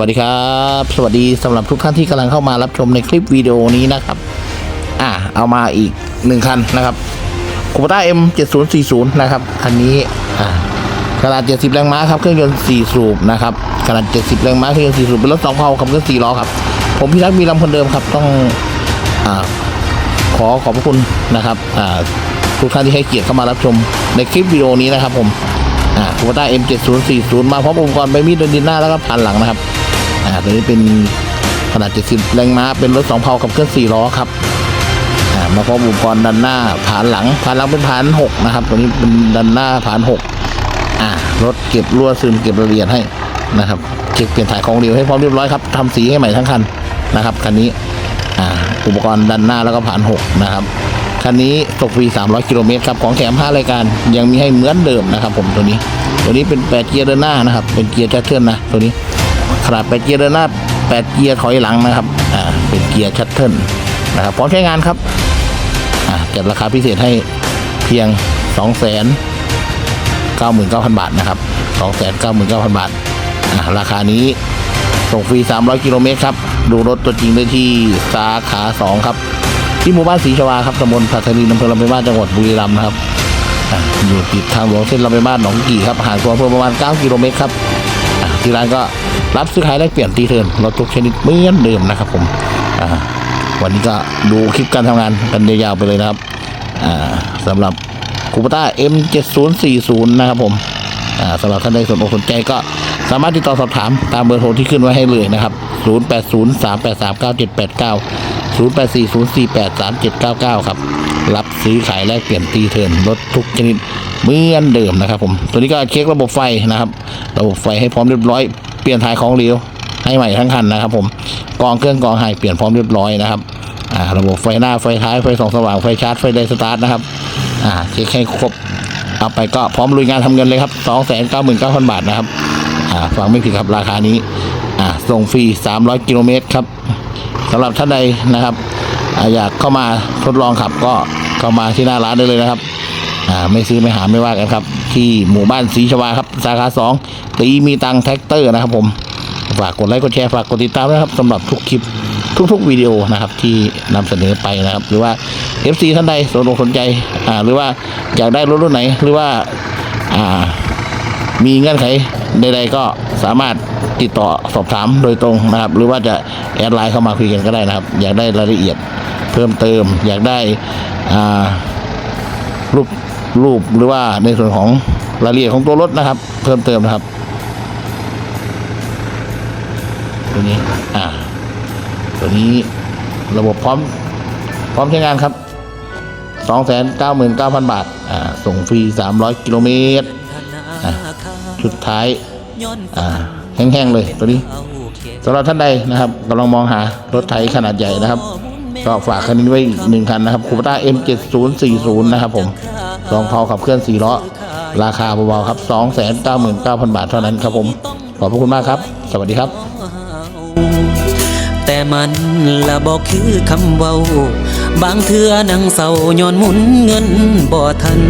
วัสดีครับ สวัสดีสำหรับทุกท่านที่กำลังเข้ามารับชมในคลิปวิดีโอนี้นะครับ อ่าเอามาอีกหนึ่งคันนะครับคูปต้า M 7040นะครับคันนี้อ่าขนาด70แรงม้าครับ เครื่องยนต์4สูบนะครับขนาด70แรงม้าเครื่องยนต์4สูบเป็นรถ2เพาขับเคลื่อน4ล้อครับ ผมพี่รักมีลำคนเดิมครับต้องอ่าขอขอบพระคุณนะครับอ่าทุกท่านที่ให้เกียรติเข้ามารับชมในคลิปวิดีโอนี้นะครับผมอ่าคูปต้า M7040 มาพร้อมอุปกรณ์ใบมีดเดินดินหน้าแล้วก็ผ่านหลังนะครับ อ่าตัวนี้เป็นขนาด 70 แรงม้า เป็นรถ2เพากับเครื่อง4ล้อครับอ่ามาพร้อมอุปกรณ์ดันหน้าผ่านหลังผ่านหลังเป็นผ่าน6นะครับตัวนี้เป็นดันหน้าผ่าน6อ่ารถเก็บรั่วซึมเก็บรายละเอียดให้นะครับเช็คเปลี่ยนถ่ายของเรียวให้พร้อมเรียบร้อยครับทำสีให้ใหม่ทั้งคันนะครับคันนี้อ่าอุปกรณ์ดันหน้าแล้วก็ผ่าน6นะครับคันนี้ตกฟรี 300 กิโลเมตรครับของแถม5รายการยังมีให้เหมือนเดิมนะครับ ผมตัวนี้ ตัวนี้เป็น8เกียร์เดินหน้านะครับ เป็นเกียร์ชัตเทิลนะตัวนี้ ขนาด8เกียร์เดินหน้า8เกียร์ถอยหลังนะครับอ่าเป็นเกียร์ชัตเทิลนะครับพร้อมใช้งานครับอ่าจัดราคาพิเศษให้เพียง 2 99,000 บาทนะครับ 299,000 บาทอ่าราคานี้ส่งฟรี 300 กิโลเมตรครับ ดูรถตัวจริงได้ที่สาขา 2 ครับ ที่หมู่บ้านศรีชวาครับตำบลพัทลีอำเภอลำปางมาศจังหวัดบุรีรัมย์นะครับอะอยู่ติดทางหลวงเส้นลำปางมาศหนองกี่ครับห่างตัวอำเภอประมาณ 9 กิโลเมตรครับ ที่ร้านก็รับซื้อขายแลกเปลี่ยนตีเทินรถทุกชนิดเหมือนเดิมนะครับผมวันนี้ก็ดูคลิปการทำงานกันยาวๆไปเลยนะครับอ่าสำหรับคูปต้า M7040 นะครับผมอ่าสำหรับท่านใดสนอกสนใจก็สามารถติดต่อสอบถามตามเบอร์โทรที่ขึ้นไว้ให้เลยนะครับ 0803839789 0840483799 ครับ รับซื้อขายแลกเปลี่ยนตีเทิร์นรถทุกชนิดเหมือนเดิมนะครับ ผม ตัวนี้ก็เช็คระบบไฟนะครับ ระบบไฟให้พร้อมเรียบร้อย เปลี่ยนถ่ายของเหลวให้ใหม่ทั้งคันนะครับ ผม กองเครื่องกองไฮเปลี่ยนพร้อมเรียบร้อยนะครับอ่าระบบไฟหน้าไฟท้ายไฟส่องสว่างไฟชาร์จไฟไดสตาร์ทนะครับอ่าเช็คให้ครบเอาไปก็พร้อมลุยงานทำเงินเลยครับ299,000 บาทนะครับอ่าฟังไม่ผิดครับราคานี้อ่าส่งฟรี 300 กิโลเมตรครับสำหรับท่านใดนะครับ อยากเข้ามาทดลองขับก็เข้ามาที่หน้าร้านได้เลยนะครับอ่าไม่ซื้อไม่หาไม่ว่ากันครับ ที่หมู่บ้านศรีชวาครับสาขาสองตีมีตังแท็กเตอร์นะครับผมฝากกดไลค์กดแชร์ฝากกดติดตามนะครับสำหรับทุกคลิปทุกๆวิดีโอนะครับที่นำเสนอไปนะครับ หรือว่า FC ท่านใดสนอกสนใจอ่าหรือว่าอยากได้รถรุ่นไหน หรือว่าอ่ามีเงื่อนไขใดๆก็ สามารถติดต่อสอบถามโดยตรงนะครับ หรือว่าจะแอดไลน์เข้ามาคุยกันก็ได้นะครับ อยากได้รายละเอียดเพิ่มเติม อยากได้รูปรูปหรือว่าในส่วนของรายละเอียดของตัวรถนะครับ เพิ่มเติมนะครับตัวนี้อ่าตัวนี้ระบบพร้อมพร้อมใช้งานครับ 299,000 บาท อ่า ส่งฟรี 300 กิโลเมตรอะชุดท้าย แห้งๆเลยตัวนี้สำหรับท่านใดนะครับกำลังมองหารถไถขนาดใหญ่นะครับ ก็ฝากคันนี้ไว้อีกหนึ่งคันนะครับคูปต้า M7040 นะครับผมสองเพาขับเคลื่อน4ล้อราคาเบาๆครับ 299,000 บาทเท่านั้นครับผม ขอบพระคุณมากครับ สวัสดีครับ แต่มันละบอกคือคำเว้า บางเทื่อนังเศร้าย้อนหมุนเงินบ่ทัน